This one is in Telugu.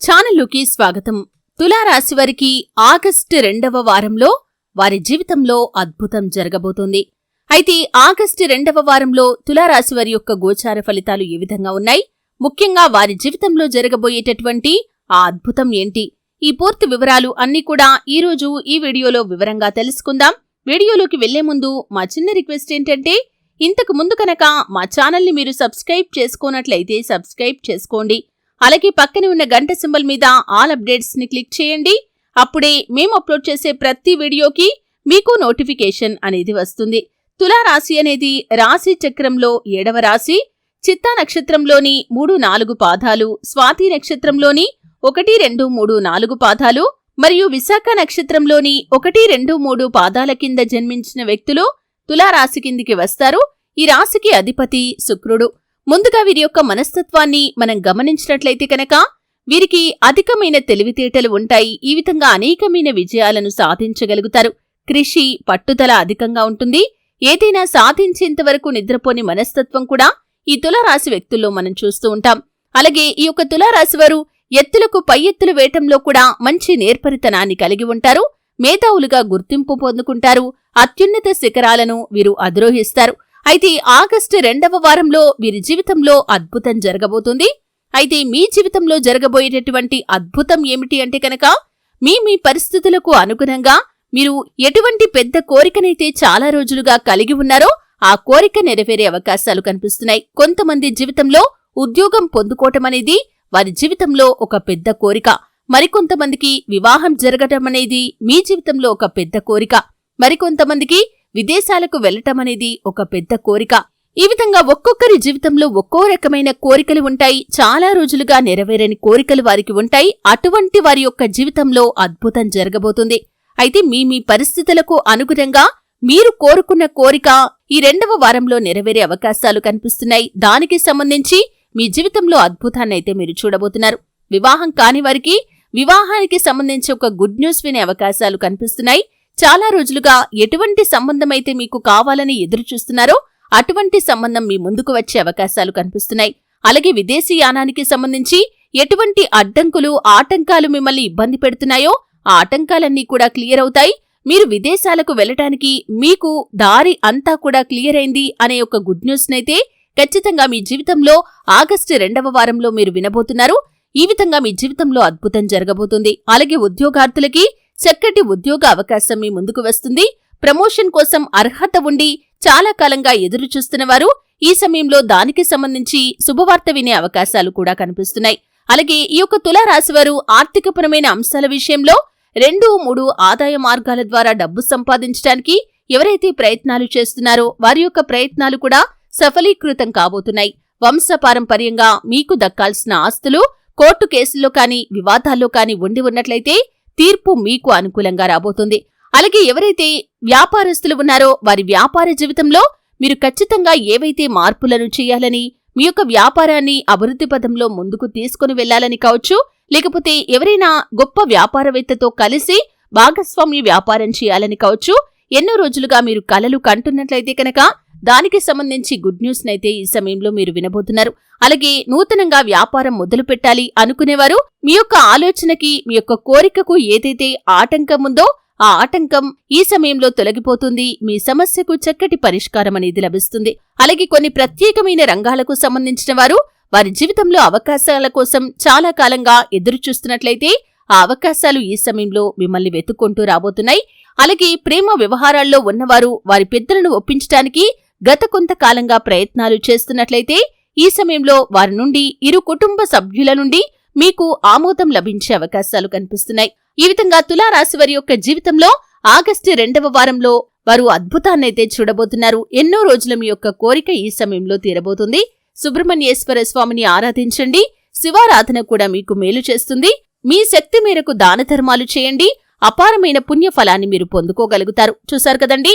ఛానల్లోకి స్వాగతం. తులారాశి వారికి ఆగస్టు రెండవ వారంలో వారి జీవితంలో అద్భుతం జరగబోతోంది. అయితే ఆగస్టు రెండవ వారంలో తులారాశి వారి యొక్క గోచార ఫలితాలు ఏ విధంగా ఉన్నాయి? ముఖ్యంగా వారి జీవితంలో జరగబోయేటటువంటి ఆ అద్భుతం ఏంటి? ఈ పూర్తి వివరాలు అన్నీ కూడా ఈ రోజు ఈ వీడియోలో వివరంగా తెలుసుకుందాం. వీడియోలోకి వెళ్ళే ముందు మా చిన్న రిక్వెస్ట్ ఏంటంటే ఇంతకు ముందు కనుక మా ఛానల్ని మీరు సబ్స్క్రైబ్ చేసుకోనట్లయితే సబ్స్క్రైబ్ చేసుకోండి. అలాగే పక్కన ఉన్న గంట సింబల్ మీద ఆల్ అప్డేట్స్ని క్లిక్ చేయండి. అప్పుడే మేము అప్లోడ్ చేసే ప్రతి వీడియోకి మీకు నోటిఫికేషన్ అనేది వస్తుంది. తులారాశి అనేది రాశి చక్రంలో ఏడవ రాశి. చిత్తా నక్షత్రంలోని మూడు నాలుగు పాదాలు స్వాతి నక్షత్రంలోని ఒకటి రెండు మూడు నాలుగు పాదాలు మరియు విశాఖ నక్షత్రంలోని ఒకటి రెండు మూడు పాదాల కింద జన్మించిన వ్యక్తులు తులారాశి కిందికి వస్తారు. ఈ రాశికి అధిపతి శుక్రుడు. ముందుగా వీరి యొక్క మనస్తత్వాన్ని మనం గమనించినట్లయితే కనుక వీరికి అధికమైన తెలివితేటలు ఉంటాయి. ఈ విధంగా అనేకమైన విజయాలను సాధించగలుగుతారు. కృషి పట్టుదల అధికంగా ఉంటుంది. ఏదైనా సాధించేంత వరకు నిద్రపోని మనస్తత్వం కూడా ఈ తులారాశి వ్యక్తుల్లో మనం చూస్తూ ఉంటాం. అలాగే ఈ యొక్క తులారాశి వారు ఎత్తులకు పై ఎత్తులు వేయటంలో కూడా మంచి నేర్పరితనాన్ని కలిగి ఉంటారు. మేధావులుగా గుర్తింపు పొందుకుంటారు. అత్యున్నత శిఖరాలను వీరు అధిరోహిస్తారు. అయితే ఆగస్టు రెండవ వారంలో వీరి జీవితంలో అద్భుతం జరగబోతుంది. అయితే మీ జీవితంలో జరగబోయేటటువంటి అద్భుతం ఏమిటి అంటే కనుక మీ మీ పరిస్థితులకు అనుగుణంగా మీరు ఎటువంటి పెద్ద కోరికనైతే చాలా రోజులుగా కలిగి ఉన్నారో ఆ కోరిక నెరవేరే అవకాశాలు కనిపిస్తున్నాయి. కొంతమంది జీవితంలో ఉద్యోగం పొందుకోవటం అనేది వారి జీవితంలో ఒక పెద్ద కోరిక. మరికొంతమందికి వివాహం జరగటం అనేది మీ జీవితంలో ఒక పెద్ద కోరిక. మరికొంతమందికి విదేశాలకు వెళ్ళటమనేది ఒక పెద్ద కోరిక. ఈ విధంగా ఒక్కొక్కరి జీవితంలో ఒక్కో రకమైన కోరికలు ఉంటాయి. చాలా రోజులుగా నెరవేరని కోరికలు వారికి ఉంటాయి. అటువంటి వారి యొక్క జీవితంలో అద్భుతం జరగబోతుంది. అయితే మీ మీ పరిస్థితులకు అనుగుణంగా మీరు కోరుకున్న కోరిక ఈ రెండవ వారంలో నెరవేరే అవకాశాలు కనిపిస్తున్నాయి. దానికి సంబంధించి మీ జీవితంలో అద్భుతాన్నైతే మీరు చూడబోతున్నారు. వివాహం కాని వారికి వివాహానికి సంబంధించి ఒక గుడ్ న్యూస్ వినే అవకాశాలు కనిపిస్తున్నాయి. చాలా రోజులుగా ఎటువంటి సంబంధమైతే మీకు కావాలని ఎదురుచూస్తున్నారో అటువంటి సంబంధం మీ ముందుకు వచ్చే అవకాశాలు కనిపిస్తున్నాయి. అలాగే విదేశీ యానానికి సంబంధించి ఎటువంటి అడ్డంకులు ఆటంకాలు మిమ్మల్ని ఇబ్బంది పెడుతున్నాయో ఆ ఆటంకాలన్నీ కూడా క్లియర్ అవుతాయి. మీరు విదేశాలకు వెళ్ళటానికి మీకు దారి అంతా కూడా క్లియర్ అయింది అనే ఒక గుడ్ న్యూస్ నైతే ఖచ్చితంగా మీ జీవితంలో ఆగస్టు రెండవ వారంలో మీరు వినబోతున్నారు. ఈ విధంగా మీ జీవితంలో అద్భుతం జరగబోతుంది. అలాగే ఉద్యోగార్థులకి చక్కటి ఉద్యోగ అవకాశం మీ ముందుకు వస్తుంది. ప్రమోషన్ కోసం అర్హత ఉండి చాలా కాలంగా ఎదురు చూస్తున్నవారు ఈ సమయంలో దానికి సంబంధించి శుభవార్త వినే అవకాశాలు కూడా కనిపిస్తున్నాయి. అలాగే ఈ యొక్క తులారాశివారు ఆర్థికపరమైన అంశాల విషయంలో రెండు మూడు ఆదాయ మార్గాల ద్వారా డబ్బు సంపాదించడానికి ఎవరైతే ప్రయత్నాలు చేస్తున్నారో వారి యొక్క ప్రయత్నాలు కూడా సఫలీకృతం కాబోతున్నాయి. వంశపారంపర్యంగా మీకు దక్కాల్సిన ఆస్తులు కోర్టు కేసుల్లో కానీ వివాదాల్లో కానీ ఉండి ఉన్నట్లయితే తీర్పు మీకు అనుకూలంగా రాబోతుంది. అలాగే ఎవరైతే వ్యాపారస్తులు ఉన్నారో వారి వ్యాపార జీవితంలో మీరు ఖచ్చితంగా ఏవైతే మార్పులను చేయాలని మీ యొక్క వ్యాపారాన్ని అభివృద్ధి పదంలో ముందుకు తీసుకుని వెళ్ళాలని కావచ్చు లేకపోతే ఎవరైనా గొప్ప వ్యాపారవేత్తతో కలిసి భాగస్వామ్య వ్యాపారం చేయాలని కావచ్చు ఎన్నో రోజులుగా మీరు కలలు కంటున్నట్లయితే కనుక దానికి సంబంధించి గుడ్ న్యూస్ నైతే ఈ సమయంలో మీరు వినబోతున్నారు. అలాగే నూతనంగా వ్యాపారం మొదలు పెట్టాలి అనుకునేవారు మీ యొక్క ఆలోచనకి మీ యొక్క కోరికకు ఏదైతే ఆటంకం ఉందో ఆ ఆటంకం ఈ సమయంలో తొలగిపోతుంది. మీ సమస్యకు చక్కటి పరిష్కారం అనేది లభిస్తుంది. అలాగే కొన్ని ప్రత్యేకమైన రంగాలకు సంబంధించిన వారు వారి జీవితంలో అవకాశాల కోసం చాలా కాలంగా ఎదురు చూస్తున్నట్లయితే ఆ అవకాశాలు ఈ సమయంలో మిమ్మల్ని వెతుక్కుంటూ రాబోతున్నాయి. అలాగే ప్రేమ వ్యవహారాల్లో ఉన్నవారు వారి పెద్దలను ఒప్పించటానికి గత కొంతకాలంగా ప్రయత్నాలు చేస్తున్నట్లయితే ఈ సమయంలో వారి నుండి ఇరు కుటుంబ సభ్యుల నుండి మీకు ఆమోదం లభించే అవకాశాలు కనిపిస్తున్నాయి. ఈ విధంగా తులారాశి వారి యొక్క జీవితంలో ఆగస్టు రెండవ వారంలో వారు అద్భుతాన్నైతే చూడబోతున్నారు. ఎన్నో రోజుల మీ యొక్క కోరిక ఈ సమయంలో తీరబోతుంది. సుబ్రహ్మణ్యేశ్వర స్వామిని ఆరాధించండి. శివారాధన కూడా మీకు మేలు చేస్తుంది. మీ శక్తి మేరకు దాన ధర్మాలు చేయండి. అపారమైన పుణ్య ఫలాన్ని మీరు పొందుకోగలుగుతారు. చూశారు కదండీ?